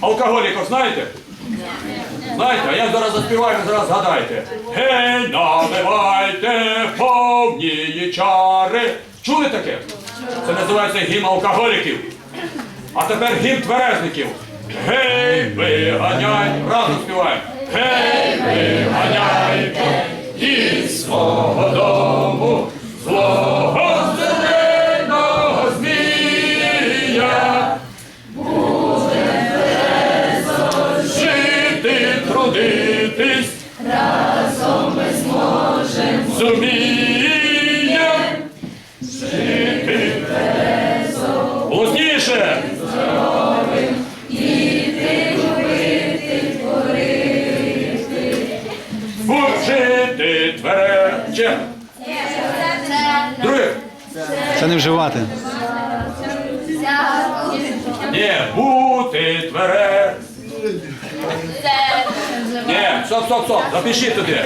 Алкоголіків знаєте? Знаєте, а я зараз заспіваю, зараз згадайте. Гей, наливайте повні чари. Чули таке? Це називається гімн алкоголіків. А тепер гімн тверезників. Гей, виганяй, разом співаємо. Гей, виганяйте із свого жити, трудитись. Разом ми зможемо. Зумієм. Жити. Голосніше. Жити тверече. Друге. Це не вживати. Ні, бути твере. Ні, стоп, стоп, стоп. запиши туди.